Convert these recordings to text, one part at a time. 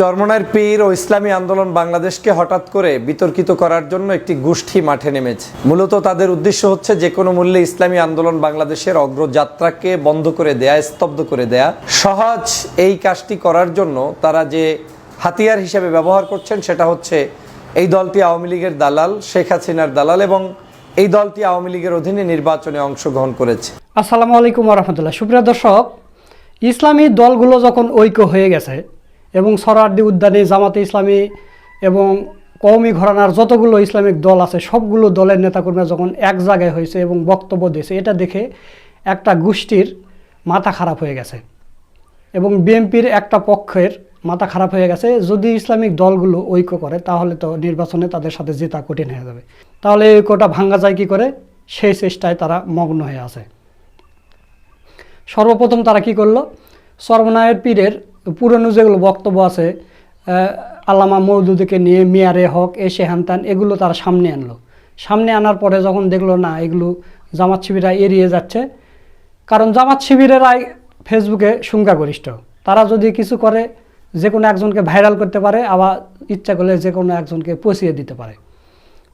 চরমনার পীর ও ইসলামী আন্দোলন বাংলাদেশকে হঠাৎ করে বিতর্কিত করার জন্য একটি গোষ্ঠী মাঠে নেমেছে। মূলত তাদের উদ্দেশ্য হচ্ছে যে কোনো মূল্যে ইসলামী আন্দোলন বাংলাদেশের অগ্রযাত্রাকে বন্ধ করে দেয়া, স্তব্ধ করে দেয়া। সহজ এই কাজটি করার জন্য তারা যে হাতিয়ার হিসেবে ব্যবহার করছেন সেটা হচ্ছে এই দলটি আওয়ামী লীগের দালাল শেখ হাসিনার দালাল এবং এই দলটি আওয়ামী লীগের অধীনে নির্বাচনে অংশগ্রহণ করেছে। আসসালামু আলাইকুম রহমতুল্লাহ। সুপ্রিয় দর্শক, ইসলামী দলগুলো যখন ঐক্য হয়ে গেছে এবং সরারদি উদ্যানে, জামাতে ইসলামী এবং কওমি ঘরানার যতগুলো ইসলামিক দল আছে, সবগুলো দলের নেতাকর্মীরা যখন এক জায়গায় হয়েছে এবং বক্তব্য দিয়েছে, এটা দেখে একটা গোষ্ঠীর মাথা খারাপ হয়ে গেছে এবং বিএনপির একটা পক্ষের মাথা খারাপ হয়ে গেছে। যদি ইসলামিক দলগুলো ঐক্য করে, তাহলে তো নির্বাচনে তাদের সাথে জেতা কঠিন হয়ে যাবে। তাহলে ঐক্যটা ভাঙ্গা যায় কী করে? সেই চেষ্টায় তারা মগ্ন হয়ে আছে। সর্বপ্রথম তারা কি করল? সর্বনায়ের পীরের পুরনো যেগুলো বক্তব্য আছে আল্লামা মৌদুদিকে নিয়ে মিয়ারে হক এসে হ্যানত্যান এগুলো তারা সামনে আনলো। সামনে আনার পরে যখন দেখল, না, এগুলো জামাত শিবিরা এড়িয়ে যাচ্ছে, কারণ জামাত শিবিরেরাই ফেসবুকে সংখ্যাগরিষ্ঠ। তারা যদি কিছু করে, যে কোনো একজনকে ভাইরাল করতে পারে, আবার ইচ্ছা করলে যে কোনো একজনকে পচিয়ে দিতে পারে।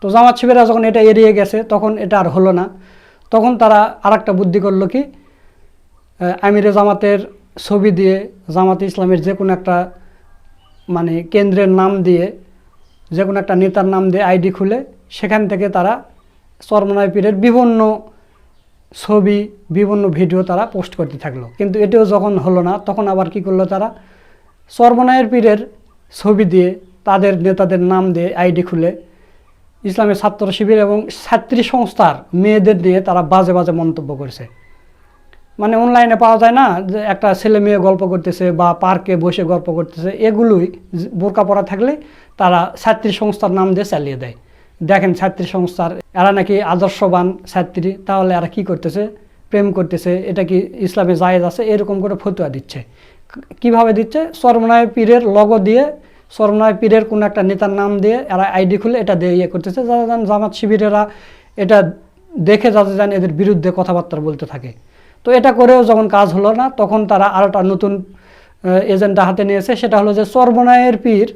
তো জামাত শিবিরা যখন এটা এড়িয়ে গেছে, তখন এটা আর হলো না। তখন তারা আরেকটা বুদ্ধি করল কি আমিরে জামাতের ছবি দিয়ে জামাতে ইসলামের যে কোনো একটা মানে কেন্দ্রের নাম দিয়ে, যে কোনো একটা নেতার নাম দিয়ে আইডি খুলে সেখান থেকে তারা চরমনায় পীরের বিভিন্ন ছবি, বিভিন্ন ভিডিও তারা পোস্ট করতে থাকল। কিন্তু এটিও যখন হলো না, তখন আবার কি করল তারা? চরমনায়ের পীরের ছবি দিয়ে তাদের নেতাদের নাম দিয়ে আইডি খুলে ইসলামের ছাত্র শিবির এবং ছাত্রী সংস্থার মেয়েদের নিয়ে তারা বাজে বাজে মন্তব্য করেছে। মানে অনলাইনে পাওয়া যায় না যে একটা ছেলে মেয়ে গল্প করতেছে বা পার্কে বসে গল্প করতেছে, এগুলোই বোরকা পরা থাকলে তারা ছাত্রী সংস্থার নাম দিয়ে চালিয়ে দেয়। দেখেন ছাত্রী সংস্থার, এরা নাকি আদর্শবান ছাত্রী, তাহলে এরা কি করতেছে? প্রেম করতেছে, এটা কি ইসলামে জায়েজ আছে? এরকম করে ফতুয়া দিচ্ছে। কীভাবে দিচ্ছে? সর্বনায় পীরের লগো দিয়ে সর্বনায় পীরের কোনো একটা নেতার নাম দিয়ে এরা আইডি খুলে এটা দিয়ে ইয়ে করতেছে যারা জামাত শিবিরেরা এটা দেখে যাতে যান এদের বিরুদ্ধে কথাবার্তা বলতে থাকে। তো এটা করেও যখন কাজ হলো না, তখন তারা আরেকটা নতুন এজেন্ডা হাতে নিয়েছে সেটা হলো যে সর্বনায়ের পীর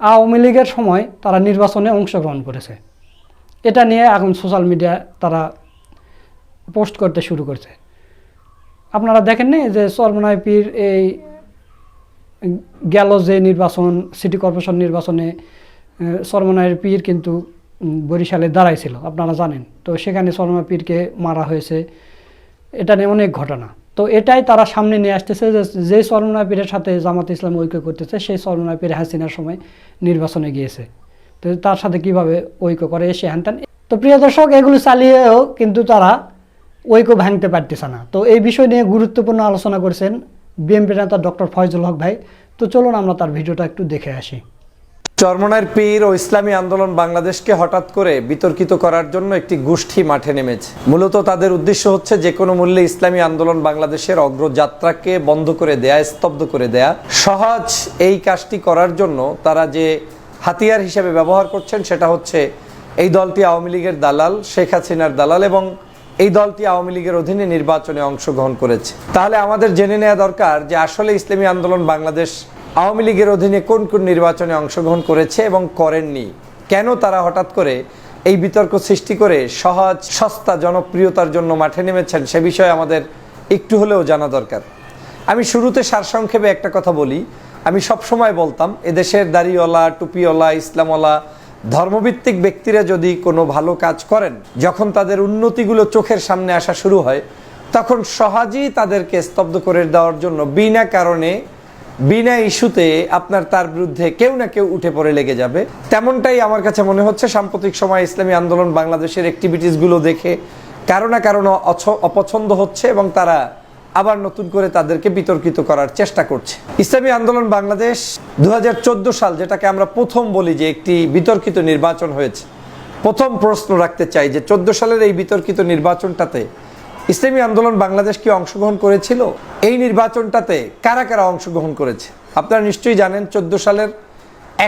আওয়ামী লীগের সময় তারা নির্বাচনে অংশগ্রহণ করেছে। এটা নিয়ে এখন সোশ্যাল মিডিয়া তারা পোস্ট করতে শুরু করছে। আপনারা দেখেননি যে সর্বনায় পীর এই গেল যে নির্বাচন, সিটি কর্পোরেশন নির্বাচনে সর্বনায়ের পীর কিন্তু বরিশালে দাঁড়াইছিল, আপনারা জানেন। তো সেখানে সর্বনায় পীরকে মারা হয়েছে। এটা নিয়ে অনেক ঘটনা। তো এটাই তারা সামনে নিয়ে আসতেছে যে যে সর্বনায় পীরের সাথে জামাত ইসলাম ঐক্য করতেছে, সেই সর্বনায় পীর হাসিনার সময় নির্বাচনে গিয়েছে। তো তার সাথে কীভাবে ঐক্য করে এসে হ্যান তো প্রিয় দর্শক, এগুলো চালিয়েও কিন্তু তারা ঐক্য ভাঙতে পারতেছে না। তো এই বিষয় নিয়ে গুরুত্বপূর্ণ আলোচনা করেছেন বিএনপি নেতা ডক্টর ফয়জুল হক ভাই। তো চলুন আমরা তার ভিডিওটা একটু দেখে আসি। চরমনার পীর ও ইসলামী আন্দোলন বাংলাদেশকে হঠাৎ করে বিতর্কিত করার জন্য একটি গোষ্ঠী মাঠে নেমেছে। মূলত তাদের উদ্দেশ্য হচ্ছে যে কোনো মূল্যে ইসলামী আন্দোলন বাংলাদেশের অগ্রযাত্রাকে বন্ধ করে দেয়া, স্তব্ধ করে দেয়া। সহজ এই কাজটি করার জন্য তারা যে হাতিয়ার হিসেবে ব্যবহার করছেন সেটা হচ্ছে এই দলটি আওয়ামী লীগের দালাল, শেখ হাসিনার দালাল এবং এই দলটি আওয়ামী লীগের অধীনে নির্বাচনে অংশগ্রহণ করেছে। তাহলে আমাদের জেনে নেওয়া দরকার যে আসলে ইসলামী আন্দোলন বাংলাদেশ আওয়ামী লীগের অধীনে কোন কোন নির্বাচনে অংশগ্রহণ করেছে এবং করেননি? কেন তারা হঠাৎ করে এই বিতর্ক সৃষ্টি করে সহজ, সস্তা জনপ্রিয়তার জন্য মাঠে নেমেছেন সে বিষয়ে আমাদের একটু হলেও জানা দরকার। আমি শুরুতে সারসংক্ষেপে একটা কথা বলি। আমি সব সময় বলতাম, এদেশের দাড়িওয়ালা, টুপিওয়ালা, ইসলামওয়ালা, ধর্মভিত্তিক ব্যক্তিরা যদি কোনো ভালো কাজ করেন, যখন তাদের উন্নতিগুলো চোখের সামনে আসা শুরু হয়, তখন সহজেই তাদেরকে স্তব্ধ করে দেওয়ার জন্য বিনা কারণে বিনা ইস্যুতে আপনার তার বিরুদ্ধে কেউ না কেউ উঠে পড়ে লেগে যাবে। তেমনটাই আমার কাছে মনে হচ্ছে সাম্প্রতিক সময় ইসলামী আন্দোলন বাংলাদেশের অ্যাক্টিভিটিসগুলো দেখে কারও না কারও অপছন্দ হচ্ছে এবং তারা আবার নতুন করে তাদেরকে বিতর্কিত করার চেষ্টা করছে। ইসলামী আন্দোলন বাংলাদেশ দু হাজার চোদ্দ সাল, যেটাকে আমরা প্রথম বলি যে একটি বিতর্কিত নির্বাচন হয়েছে, প্রথম প্রশ্ন রাখতে চাই যে চোদ্দ সালের এই বিতর্কিত নির্বাচনটাতে ইসলামী আন্দোলন বাংলাদেশ কি অংশগ্রহণ করেছিল? এই নির্বাচনটাতে কারা কারা অংশগ্রহণ করেছে? আপনারা নিশ্চয়ই জানেন, চোদ্দ সালের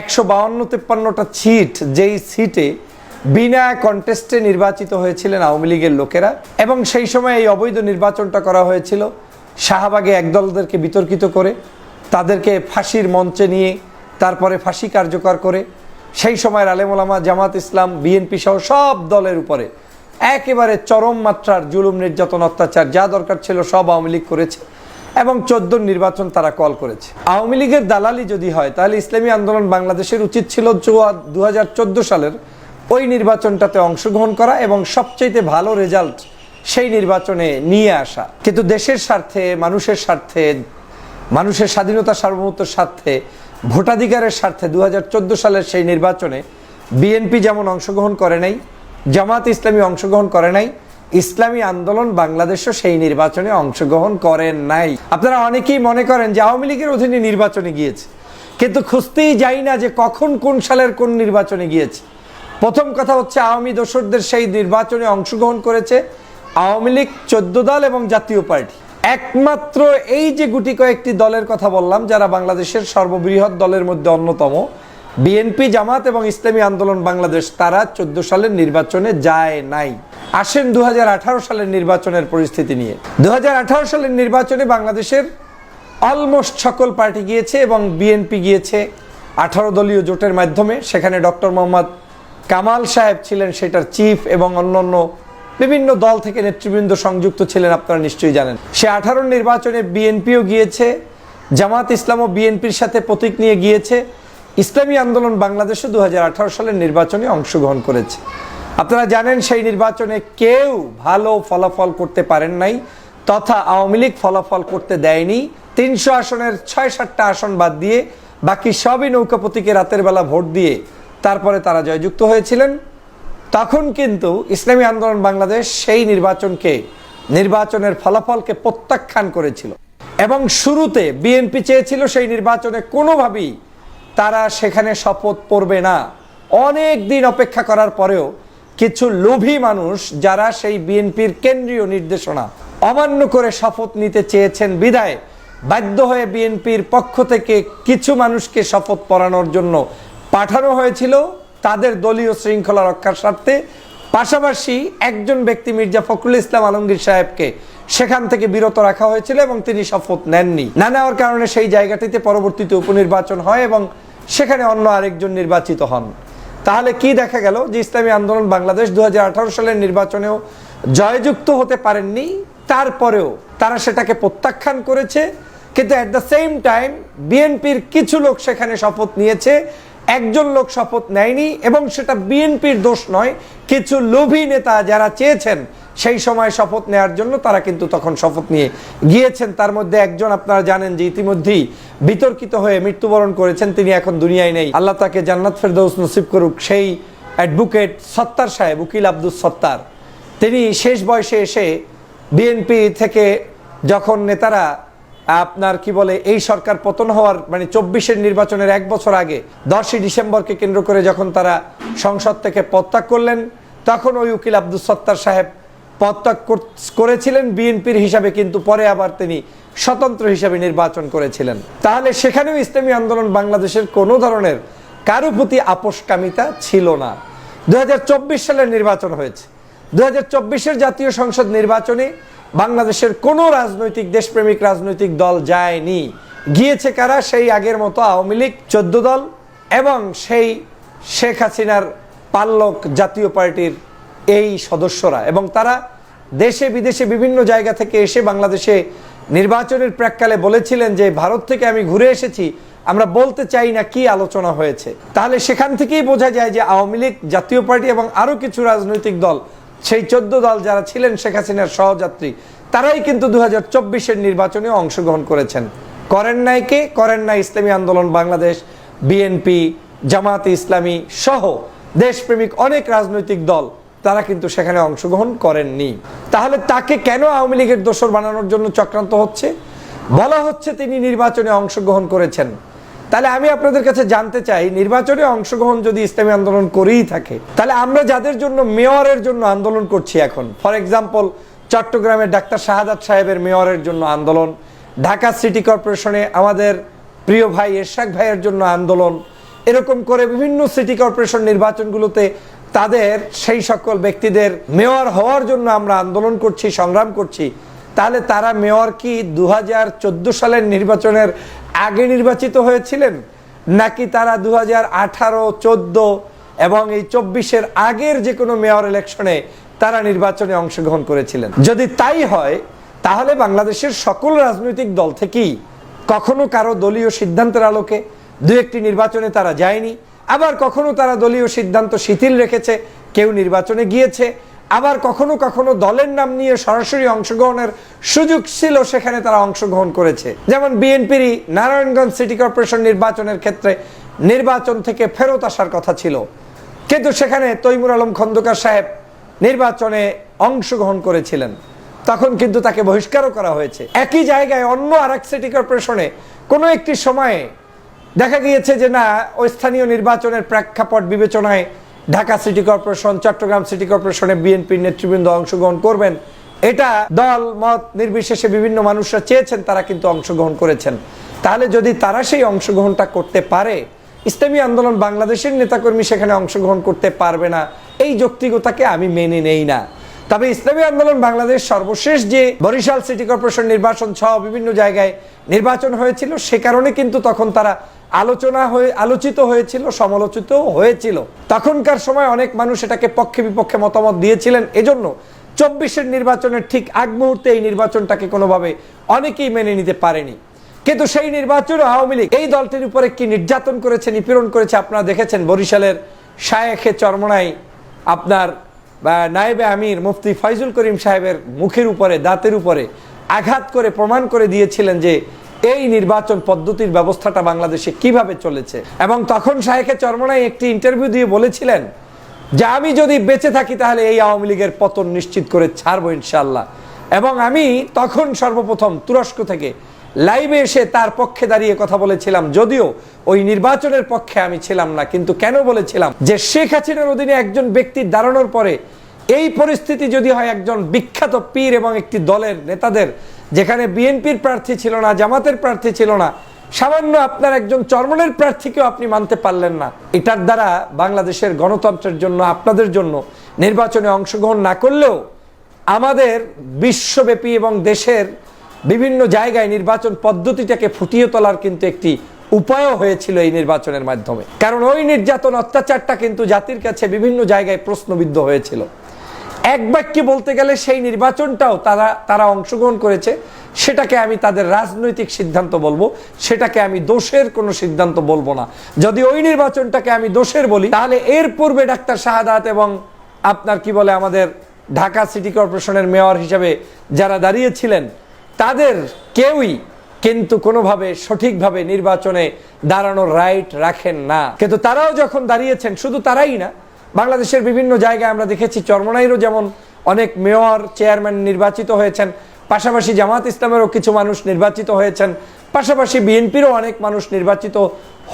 একশো বাউন্ন তেপ্পান্নটা সিট, যেই সিটে বিনা কন্টেস্টে নির্বাচিত হয়েছিলেন আওয়ামী লীগের লোকেরা এবং সেই সময় এই অবৈধ নির্বাচনটা করা হয়েছিল। শাহবাগে একদলদেরকে বিতর্কিত করে, তাদেরকে ফাঁসির মঞ্চে নিয়ে, তারপরে ফাঁসি কার্যকর করে, সেই সময়ের আলেমোলামা জামাত ইসলাম, বিএনপি সহ সব দলের উপরে একেবারে চরম মাত্রার জুলুম, নির্যাতন, অত্যাচার যা দরকার ছিল সব আওয়ামী লীগ করেছে এবং চোদ্দ নির্বাচন তারা কল করেছে। আওয়ামী লীগের দালালি যদি হয়, তাহলে ইসলামী আন্দোলন বাংলাদেশের উচিত ছিল দু হাজার চোদ্দ সালের ওই নির্বাচনটাতে অংশগ্রহণ করা এবং সবচেয়ে ভালো রেজাল্ট সেই নির্বাচনে নিয়ে আসা। কিন্তু দেশের স্বার্থে, মানুষের স্বার্থে, মানুষের স্বাধীনতা সার্বভৌমত্বের স্বার্থে, ভোটাধিকারের স্বার্থে দু হাজার চোদ্দ সালের সেই নির্বাচনে বিএনপি যেমন অংশগ্রহণ করে নাই জামাত ইসলামী অংশগ্রহণ করে নাই, ইসলামী আন্দোলন বাংলাদেশও সেই নির্বাচনে অংশগ্রহণ করেন নাই। আপনারা অনেকেই মনে করেন যে আওয়ামী লীগের অধীনে নির্বাচনে গিয়েছে, কিন্তু খুঁজতেই যাই না যে কখন কোন সালের কোন নির্বাচনে গিয়েছে। প্রথম কথা হচ্ছে আওয়ামী দোসরদের সেই নির্বাচনে অংশগ্রহণ করেছে আওয়ামী লীগ, চোদ্দ দল এবং জাতীয় পার্টি। একমাত্র এই যে গুটি কয়েকটি দলের কথা বললাম, যারা বাংলাদেশের সর্ববৃহৎ দলের মধ্যে অন্যতম বিএনপি, জামাত এবং ইসলামী আন্দোলন বাংলাদেশ, তারা চোদ্দ সালের নির্বাচনে যায় নাই। আসেন দুহাজার আঠারো সালের নির্বাচনের পরিস্থিতি নিয়ে। দুহাজার আঠারো সালের নির্বাচনে বাংলাদেশের অলমোস্ট সকল পার্টি গিয়েছে এবং বিএনপি গিয়েছে আঠারো দলীয় জোটের মাধ্যমে। সেখানে ডক্টর মোহাম্মদ কামাল সাহেব ছিলেন সেটার চিফ এবং অন্যান্য বিভিন্ন দল থেকে নেতৃবৃন্দ সংযুক্ত ছিলেন, আপনারা নিশ্চয়ই জানেন। সে আঠারো নির্বাচনে বিএনপিও গিয়েছে, জামাত ইসলাম ও বিএনপির সাথে প্রতীক নিয়ে গিয়েছে। ইসলামী আন্দোলন বাংলাদেশও দু সালের নির্বাচনে অংশগ্রহণ করেছে। আপনারা জানেন সেই নির্বাচনে কেউ ভালো ফলাফল করতে পারেন নাই, তথা আওয়ামী লীগ ফলাফল করতে দেয়নি। তিনশো আসনের ছয় সাতটা আসন বাদ দিয়ে বাকি সবই নৌকাপতিকে রাতের বেলা ভোট দিয়ে তারপরে তারা জয়যুক্ত হয়েছিলেন। তখন কিন্তু ইসলামী আন্দোলন বাংলাদেশ সেই নির্বাচনকে, নির্বাচনের ফলাফলকে প্রত্যাখ্যান করেছিল। এবং শুরুতে বিএনপি চেয়েছিল সেই নির্বাচনে কোনোভাবেই তারা সেখানে শপথ পড়বে না। অনেক দিন অপেক্ষা করার পরেও কিছু লোভী মানুষ যারা সেই বিএনপির কেন্দ্রীয় নির্দেশনা অমান্য করে শপথ নিতে চেয়েছেন বিদায়, বাধ্য হয়ে বিএনপির পক্ষ থেকে কিছু মানুষকে শপথ পড়ানোর জন্য পাঠানো হয়েছিল। তাদের দলীয় শৃঙ্খলা রক্ষার স্বার্থে পাশাপাশি একজন ব্যক্তি মির্জা ফখরুল ইসলাম আলমগীর সাহেবকে সেখান থেকে বিরত রাখা হয়েছিল এবং তিনি শপথ নেননি। না নেওয়ার কারণে সেই জায়গাটিতে পরবর্তীতে উপনির্বাচন হয় এবং সেখানে অন্য আরেকজন নির্বাচিত হন। তাহলে কি দেখা গেল যে ইসলামী আন্দোলন বাংলাদেশ দু হাজার আঠারো সালের নির্বাচনেও জয়যুক্ত হতে পারেননি, তারপরেও তারা সেটাকে প্রত্যাখ্যান করেছে, কিন্তু অ্যাট দ্য সেম টাইম বিএনপির কিছু লোক সেখানে শপথ নিয়েছে একজন লোক শপথ নেয়নি এবং সেটা বিএনপির দোষ নয়, কিছু লোভী নেতা যারা চেয়েছেন সেই সময় শপথ নেওয়ার জন্য তারা কিন্তু তখন শপথ নিয়ে গিয়েছেন। তার মধ্যে একজন আপনারা জানেন যে ইতিমধ্যেই বিতর্কিত হয়ে মৃত্যুবরণ করেছেন, তিনি এখন দুনিয়ায় নেই। আল্লাহ তাকে জান্নাত ফেরদৌস নসিব করুক, সেই অ্যাডভোকেট সত্তার সাহেব, উকিল আব্দুল সত্তার। তিনি শেষ বয়সে এসে বিএনপি থেকে যখন নেতারা আপনার কি বলে, এই সরকার পতন হওয়ার মানে চব্বিশের নির্বাচনের এক বছর আগে, দশই ডিসেম্বরকে কেন্দ্র করে যখন তারা সংসদ থেকে পদত্যাগ করলেন, তখন ওই উকিল আব্দুল সত্তার সাহেব পদত্যাগ করেছিলেন, বিএনপির হিসাবে, কিন্তু পরে আবার তিনি স্বতন্ত্র হিসাবে নির্বাচন করেছিলেন। তাহলে সেখানেও ইসলামী আন্দোলন বাংলাদেশের কোনো ধরনের কারও প্রতি আপোষকামিতা ছিল না। দু হাজার চব্বিশ সালের নির্বাচন হয়েছে। দু হাজার জাতীয় সংসদ নির্বাচনে বাংলাদেশের কোনো রাজনৈতিক, দেশপ্রেমিক রাজনৈতিক দল যায়নি। গিয়েছে কারা? সেই আগের মতো আওয়ামী লীগ, চোদ্দ দল এবং সেই শেখ হাসিনার পাল্লক জাতীয় পার্টির এই সদস্যরা। এবং তারা দেশে, বিদেশে বিভিন্ন জায়গা থেকে এসে বাংলাদেশে নির্বাচনের প্রাককালে বলেছিলেন যে, ভারত থেকে আমি ঘুরে এসেছি, আমরা বলতে চাই না কি আলোচনা হয়েছে। তাহলে সেখান থেকেই বোঝা যায় যে, আওয়ামী লীগ জাতীয় পার্টি এবং আরও কিছু রাজনৈতিক দল সেই চোদ্দ দল যারা ছিলেন শেখ হাসিনার সহযাত্রী, তারাই কিন্তু দু হাজার নির্বাচনে অংশগ্রহণ করেছেন। করেন নাই কে? করেন নাই ইসলামী আন্দোলন, বাংলাদেশ বিএনপি জামাতে ইসলামী সহ দেশপ্রেমিক অনেক রাজনৈতিক দল, তারা কিন্তু সেখানে অংশগ্রহণ করেননি। তাহলে তাকে কেন আওয়ামী লীগের দোসর বানানোর জন্য চক্রান্ত হচ্ছে? বলা হচ্ছে তিনি নির্বাচনে অংশগ্রহণ করেছেন। তাহলে আমি আপনাদের কাছে জানতে চাই, নির্বাচনে অংশগ্রহণ যদি ইসলামী আন্দোলন করেই থাকে, তাহলে আমরা যাদের জন্য, মেয়রের জন্য আন্দোলন করছি এখন? ফর এক্সাম্পল চট্টগ্রামের ডাক্তার শাহাদাত সাহেবের মেয়রের জন্য আন্দোলন, ঢাকা সিটি কর্পোরেশনে আমাদের প্রিয় ভাই এরশাক ভাইয়ের জন্য আন্দোলন, এরকম করে বিভিন্ন সিটি কর্পোরেশন নির্বাচনগুলোতে তাদের, সেই সকল ব্যক্তিদের মেয়র হওয়ার জন্য আমরা আন্দোলন করছি, সংগ্রাম করছি, তাহলে তারা মেয়র কি দু হাজার চোদ্দ সালের নির্বাচনের আগে নির্বাচিত হয়েছিলেন, নাকি তারা দু হাজার আঠারো, চোদ্দ এবং এই চব্বিশের আগের যে কোনো মেয়র ইলেকশনে তারা নির্বাচনে অংশগ্রহণ করেছিলেন? যদি তাই হয়, তাহলে বাংলাদেশের সকল রাজনৈতিক দল থেকেই কখনো কারও দলীয় সিদ্ধান্তের আলোকে দু একটি নির্বাচনে তারা যায়নি, আবার কখনো তারা দলীয় সিদ্ধান্ত শিথিল রেখেছে, কেউ নির্বাচনে গিয়েছে আবার কখনো কখনো দলের নাম নিয়ে সরাসরি অংশগ্রহণের সুযোগ ছিল, সেখানে তারা অংশগ্রহণ করেছে। যেমন বিএনপিরই নারায়ণগঞ্জ সিটি কর্পোরেশন নির্বাচনের ক্ষেত্রে নির্বাচন থেকে ফেরত আসার কথা ছিল। কিন্তু সেখানে তৈমুর আলম খন্দকার সাহেব নির্বাচনে অংশগ্রহণ করেছিলেন। তখন কিন্তু তাকে বহিষ্কারও করা হয়েছে। একই জায়গায় অন্য আরেক সিটি কর্পোরেশনে কোনো একটি সময়ে দেখা গিয়েছে যে না, ওই স্থানীয় নির্বাচনের প্রেক্ষাপট বিবেচনায় Dhaka city corporation, Chattogram city কর্পোরেশনে বিএনপির নেতৃবৃন্দ অংশগ্রহণ করবেন। এটা দল, মত নির্বিশেষে বিভিন্ন মানুষরা চেয়েছেন, তারা কিন্তু অংশগ্রহণ করেছেন। তাহলে যদি তারা সেই অংশগ্রহণটা করতে পারে, ইসলামী আন্দোলন বাংলাদেশের নেতাকর্মী সেখানে অংশগ্রহণ করতে পারবে না। এই যৌক্তিকতাকে আমি মেনে নেই না। তবে ইসলামী আন্দোলন বাংলাদেশ সর্বশেষ যে বরিশাল সিটি কর্পোরেশন নির্বাচন সহ বিভিন্ন জায়গায় নির্বাচন হয়েছিল, সে কারণে কিন্তু তখন তারা আলোচনা হয়ে, আলোচিত হয়েছিল, সমালোচিত হয়েছিল। তখনকার সময় অনেক মানুষ এটাকে পক্ষে বিপক্ষে মতামত দিয়েছিলেন। এজন্য চব্বিশের নির্বাচনের ঠিক আগ মুহূর্তে এই নির্বাচনটাকে কোনোভাবে অনেকেই মেনে নিতে পারেনি। কিন্তু সেই নির্বাচনে আওয়ামী লীগ এই দলটির উপরে কি নির্যাতন করেছে, নিপীড়ন করেছে। আপনারা দেখেছেন বরিশালের শায়েখে চরমনাই আপনার নায়েবে আমির মুফতি ফয়জুল করিম সাহেবের মুখের উপরে, দাঁতের উপরে আঘাত করে প্রমাণ করে দিয়েছিলেন যে এই নির্বাচন পদ্ধতির ব্যবস্থাটা বাংলাদেশে কীভাবে চলেছে? এবং তখন শাহেখে চরমনাই একটি ইন্টারভিউ দিয়ে বলেছিলেন যে, আমি যদি বেঁচে থাকি তাহলে এই আওয়ামী লীগের পতন নিশ্চিত করে ছাড়বো ইনশাল্লাহ এবং আমি তখন সর্বপ্রথম তুরস্ক থেকে লাইভে এসে তার পক্ষে দাঁড়িয়ে কথা বলেছিলাম। যদিও ওই নির্বাচনের পক্ষে আমি ছিলাম না, কিন্তু কেন বলেছিলাম যে, শেখ হাসিনার অধীনে একজন ব্যক্তির দাঁড়ানোর পরে এই পরিস্থিতি যদি হয় একজন বিখ্যাত পীর এবং একটি দলের নেতাদের যেখানে বিএনপির প্রার্থী ছিল না, জামাতের প্রার্থী ছিল না, সামান্য আপনার একজন চরমনের প্রার্থীকেও আপনি মানতে পারলেন না। এটার দ্বারা বাংলাদেশের গণতন্ত্রের জন্য, আপনাদের জন্য নির্বাচনে অংশগ্রহণ না করলেও আমাদের বিশ্বব্যাপী এবং দেশের বিভিন্ন জায়গায় নির্বাচন পদ্ধতিটাকে ফুটিয়ে তোলার কিন্তু একটি উপায়ও হয়েছিল এই নির্বাচনের মাধ্যমে। কারণ ওই নির্যাতন অত্যাচারটা কিন্তু জাতির কাছে বিভিন্ন জায়গায় প্রশ্নবিদ্ধ হয়েছিল। এক বাক্যে বলতে গেলে সেই নির্বাচনটাও তারা তারা অংশগ্রহণ করেছে। সেটাকে আমি তাদের রাজনৈতিক সিদ্ধান্ত বলব। সেটাকে আমি দোষের কোনো সিদ্ধান্ত বলব না। যদি ওই নির্বাচনটাকে আমি দোষের বলি, তাহলে এর পূর্বে ডাক্তার শাহাদাত এবং আপনার কি বলে আমাদের ঢাকা সিটি কর্পোরেশনের মেয়র হিসেবে যারা দাঁড়িয়েছিলেন, তাদের কেউই কিন্তু কোনোভাবে সঠিকভাবে নির্বাচনে দাঁড়ানোর রাইট রাখেন না। কিন্তু তারাও যখন দাঁড়িয়েছেন, শুধু তারাই না বাংলাদেশের বিভিন্ন জায়গায় আমরা দেখেছি চরমনাইরও যেমন অনেক মেয়র, চেয়ারম্যান নির্বাচিত হয়েছেন, পাশাপাশি জামাত ইসলামেরও কিছু মানুষ নির্বাচিত হয়েছেন, পাশাপাশি বিএনপিরও অনেক মানুষ নির্বাচিত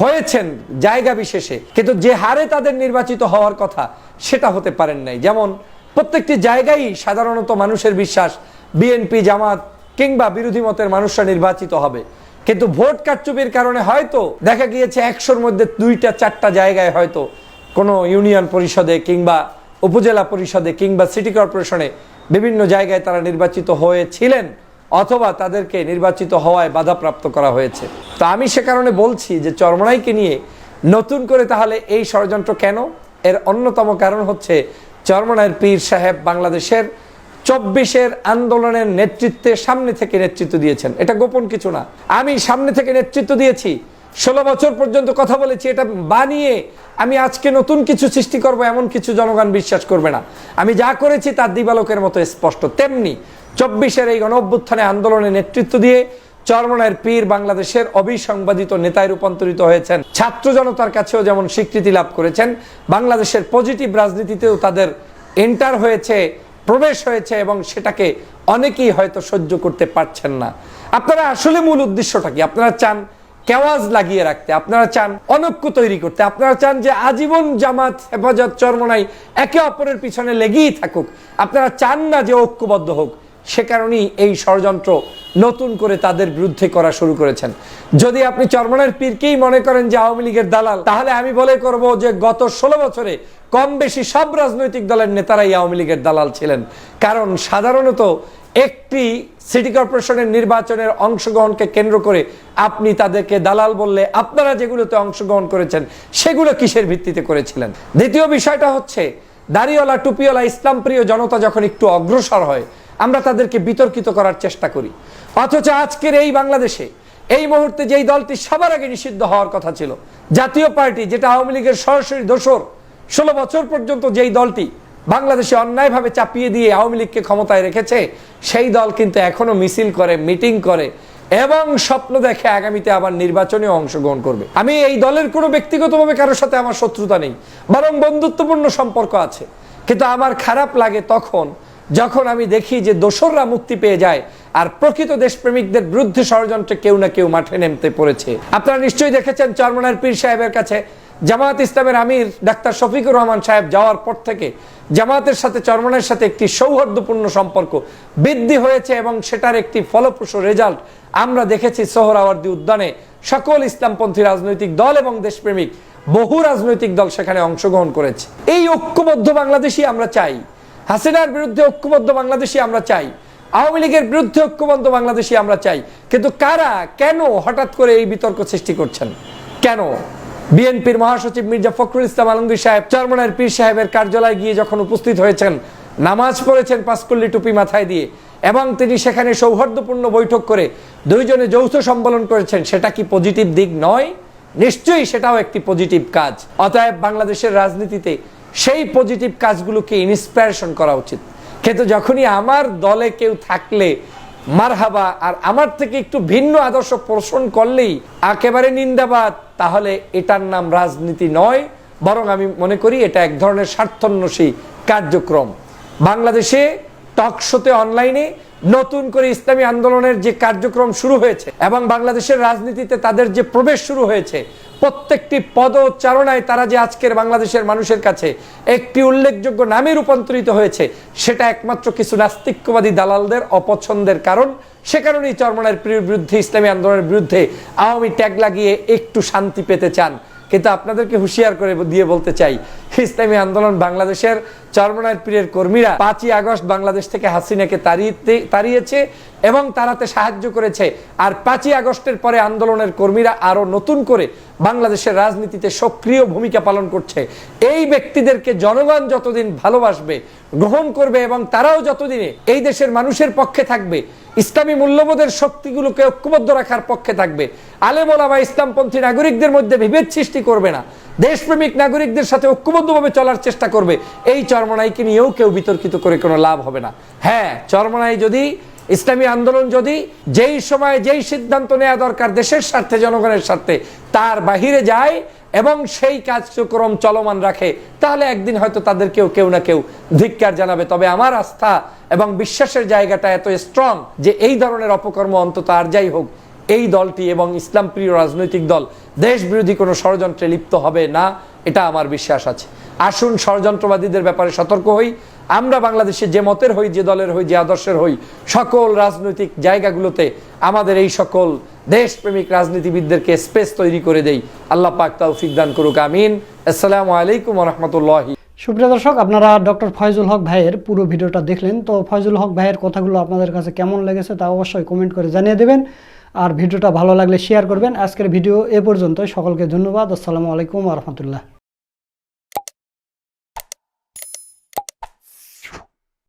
হয়েছেন জায়গা বিশেষে। কিন্তু যে হারে তাদের নির্বাচিত হওয়ার কথা সেটা হতে পারেন নাই। যেমন প্রত্যেকটি জায়গায় সাধারণত মানুষের বিশ্বাস, বিএনপি, জামাত কিংবা বিরোধী মতের মানুষরা নির্বাচিত হবে। কিন্তু ভোট কারচুপির কারণে হয়তো দেখা গিয়েছে একশোর মধ্যে দুইটা, চারটা জায়গায় হয়তো কোনো ইউনিয়ন পরিষদে কিংবা উপজেলা পরিষদে কিংবা সিটি কর্পোরেশনে বিভিন্ন জায়গায় তারা নির্বাচিত হয়েছিলেন অথবা তাদেরকে নির্বাচিত হওয়ায় বাধাপ্রাপ্ত করা হয়েছে। তো আমি সে কারণে বলছি যে চরমনাইকে নিয়ে নতুন করে তাহলে এই ষড়যন্ত্র কেন? এর অন্যতম কারণ হচ্ছে চরমনাইয়ের পীর সাহেব বাংলাদেশের চব্বিশের আন্দোলনের নেতৃত্বে সামনে থেকে নেতৃত্ব দিয়েছেন। এটা গোপন কিছু না। আমি সামনে থেকে নেতৃত্ব দিয়েছি। ষোলো বছর পর্যন্ত কথা বলেছি, এটা বানিয়ে আমি আজকে নতুন কিছু সৃষ্টি করব, এমন কিছু জনগণ বিশ্বাস করবে না। আমি যা করেছি তার দিবালোকের মতো স্পষ্ট। তেমনি চব্বিশের এই গণ অভ্যুত্থানে আন্দোলনে নেতৃত্ব দিয়ে চরমনায়ের পীর বাংলাদেশের অবিসংবাদিত নেতায় রূপান্তরিত হয়েছেন। ছাত্র জনতার কাছেও যেমন স্বীকৃতি লাভ করেছেন, বাংলাদেশের পজিটিভ রাজনীতিতেও তাদের এন্টার হয়েছে, প্রবেশ হয়েছে এবং সেটাকে অনেকেই হয়তো সহ্য করতে পারছেন না। আপনারা আসলে মূল উদ্দেশ্যটা কি? আপনারা চান কেওয়াজ লাগিয়ে রাখতে, আপনারা চান অনৈক্য তৈরি করতে, আপনারা চান যে আজীবন জামাত হেফাজত চরমনাই একে অপরের পিছনে লেগেই থাকুক। আপনারা চান না যে ঐক্যবদ্ধ হোক, সে কারণেই এই ষড়যন্ত্র নতুন করে তাদের বিরুদ্ধে করা শুরু করেছেন। যদি আপনি চরমনের পীরকেই মনে করেন যে আওয়ামী লীগের দালাল, তাহলে আমি বলে করব যে গত ষোলো বছরে কম বেশি সব রাজনৈতিক দলের নেতারাই আওয়ামী লীগের দালাল ছিলেন। কারণ সাধারণত একটি সিটি কর্পোরেশনের নির্বাচনের অংশগ্রহণকে কেন্দ্র করে আপনি তাদেরকে দালাল বললে আপনারা যেগুলোতে অংশগ্রহণ করেছেন, সেগুলো কিসের ভিত্তিতে করেছিলেন? দ্বিতীয় বিষয়টা হচ্ছে, দাড়িওয়ালা, টুপিওয়ালা ইসলাম প্রিয় জনতা যখন একটু অগ্রসর হয়, আমরা তাদেরকে বিতর্কিত করার চেষ্টা করি। অথচ আজকের এই বাংলাদেশে, এই মুহূর্তে যেই দলটি সবার আগে নিষিদ্ধ হওয়ার কথা ছিল, জাতীয় পার্টি, যেটা আওয়ামী লীগের সরাসরি দোসর ষোলো বছর পর্যন্ত যেই দলটি বাংলাদেশে অন্যায়ভাবে চাপিয়ে দিয়ে আওয়ামী লীগকে ক্ষমতায় রেখেছে, সেই দল কিন্তু এখনও মিছিল করে, মিটিং করে এবং স্বপ্ন দেখে আগামীতে আবার নির্বাচনে অংশগ্রহণ করবে। আমি এই দলের কোনো ব্যক্তিগতভাবে কারোর সাথে আমার শত্রুতা নেই, বরং বন্ধুত্বপূর্ণ সম্পর্ক আছে। কিন্তু আমার খারাপ লাগে তখন যখন আমি দেখি যে দোসররা মুক্তি পেয়ে যায় আর প্রকৃত দেশপ্রেমিকদের বিরুদ্ধে ষড়যন্ত্রে কেউ না কেউ মাঠে নেমতে পড়েছে। আপনারা নিশ্চয়ই দেখেছেন চরমনার পীর সাহেবের কাছে জামায়াত ইসলামের আমির ডাক্তার শফিকুর রহমান সাহেব যাওয়ার পর থেকে জামায়াতের সাথে চরমনের সাথে একটি সৌহার্দ্যপূর্ণ সম্পর্ক বৃদ্ধি হয়েছে এবং সেটার একটি ফলপ্রসূ রেজাল্ট আমরা দেখেছি সোহরাওয়ার্দী উদ্যানে। সকল ইসলামপন্থী রাজনৈতিক দল এবং দেশপ্রেমিক বহু রাজনৈতিক দল সেখানে অংশগ্রহণ করেছে। এই ঐক্যবদ্ধ বাংলাদেশই আমরা চাই। হাসিনার বিরুদ্ধে ঐক্যবদ্ধ বাংলাদেশই আমরা চাই। আওয়ামী লীগের বিরুদ্ধে ঐক্যবদ্ধ বাংলাদেশই আমরা চাই। কিন্তু কারা, কেন হঠাৎ করে এই বিতর্ক সৃষ্টি করছেন? কেন? বিএনপির মহাসচিব মির্জা ফখরুল ইসলাম আলমগীর সাহেব চরমনার পীর সাহেবের কার্যালয়ে গিয়ে যখন উপস্থিত হয়েছেন, নামাজ পড়েছেন পাঁচকল্লি টুপি মাথায় দিয়ে এবং তিনি সেখানে সৌহার্দ্যপূর্ণ বৈঠক করে দুইজনে যৌথ সম্বলন করেছেন, সেটা কি পজিটিভ দিক নয়? নিশ্চয়ই সেটাও একটি পজিটিভ কাজ। অতএব বাংলাদেশের রাজনীতিতে সেই পজিটিভ কাজগুলোকে ইন্সপিরেশন করা উচিত। কিন্তু যখনই আমার দলে কেউ থাকলে মারহাবা, আর আমার থেকে একটু ভিন্ন আদর্শ পোষণ করলেই একেবারে নিন্দাবাদ, তাহলে এটার নাম রাজনীতি নয়, বরং আমি মনে করি এটা এক ধরনের স্বার্থন্বেষী কার্যক্রম। বাংলাদেশে টকশোতে অনলাইনে নতুন করে ইসলামী আন্দোলনের যে কার্যক্রম শুরু হয়েছে এবং বাংলাদেশের রাজনীতিতে তাদের যে প্রবেশ শুরু হয়েছে, প্রত্যেকটি পদ উচ্চারণায় তারা যে আজকের বাংলাদেশের মানুষের কাছে একটি উল্লেখযোগ্য নামে রূপান্তরিত হয়েছে, সেটা একমাত্র কিছু নাস্তিক্যবাদী দালালদের অপছন্দের কারণ। সে কারণেই চরমনার বিরুদ্ধে, ইসলামী আন্দোলনের বিরুদ্ধে আওয়ামী ট্যাগ লাগিয়ে একটু শান্তি পেতে চান। কিন্তু আপনাদেরকে হুঁশিয়ার করে দিয়ে বলতে চাই, ইসলামী আন্দোলন বাংলাদেশের চরমনার পীরের কর্মীরা পাঁচই আগস্ট বাংলাদেশ থেকে হাসিনাকে তাড়িয়ে তাড়িয়েছে এবং তারাতে সাহায্য করেছে। আর পাঁচই আগস্টের পরে আন্দোলনের কর্মীরা আরও নতুন করে বাংলাদেশের রাজনীতিতে সক্রিয় ভূমিকা পালন করছে। এই ব্যক্তিদেরকে জনগণ যতদিন ভালোবাসবে, গ্রহণ করবে এবং তারাও যতদিনে এই দেশের মানুষের পক্ষে থাকবে, ইসলামী মূল্যবোধের শক্তিগুলোকে ঐক্যবদ্ধ রাখার পক্ষে থাকবে। আলেমোলা বা ইসলামপন্থী নাগরিকদের মধ্যে বিভেদ সৃষ্টি করবে না। দেশপ্রেমিক নাগরিকদের সাথে ঐক্যবদ্ধভাবে চলার চেষ্টা করবে। এই চরমনাইকে নিয়েও কেউ বিতর্কিত করে কোনো লাভ হবে না। হ্যাঁ চরমনাই যদি, ইসলামী আন্দোলন যদি যেই সময় যেই সিদ্ধান্ত নেওয়া দরকার দেশের স্বার্থে, জনগণের স্বার্থে, তার বাহিরে যায় এবং সেই কার্যক্রম চলমান রাখে, তাহলে একদিন হয়তো তাদেরকেও কেউ না কেউ ধিক্কার জানাবে। তবে আমার আস্থা এবং বিশ্বাসের জায়গাটা এত স্ট্রং যে এই ধরনের অপকর্ম অন্তত আর যাই হোক এই দলটি এবং ইসলাম প্রিয় রাজনৈতিক দল দেশ বিরোধী কোনো ষড়যন্ত্রে লিপ্ত হবে না, এটা আমার বিশ্বাস আছে। আসুন ষড়যন্ত্রবাদীদের ব্যাপারে সতর্ক হই। আমরা বাংলাদেশে যে মতের হই, যে দলের হই, যে আদর্শের হই, সকল রাজনৈতিক জায়গাগুলোতে আমাদের এই সকল দেশপ্রেমিক রাজনীতিবিদদেরকে স্পেস তৈরি করে দেই। আল্লাহ পাক তৌফিক দান করুক, আমিন। আসসালামু আলাইকুম রহমতুল্লাহি। সুপ্রিয় দর্শক, আপনারা ডক্টর ফয়জুল হক ভাইয়ের পুরো ভিডিওটা দেখলেন। তো ফয়জুল হক ভাইয়ের কথাগুলো আপনাদের কাছে কেমন লেগেছে তা অবশ্যই কমেন্ট করে জানিয়ে দেবেন। আর ভিডিওটা ভালো লাগলে শেয়ার করবেন। আজকের ভিডিও এ পর্যন্ত সকলকে ধন্যবাদ। আসসালামু আলাইকুম রহমতুল্লাহ।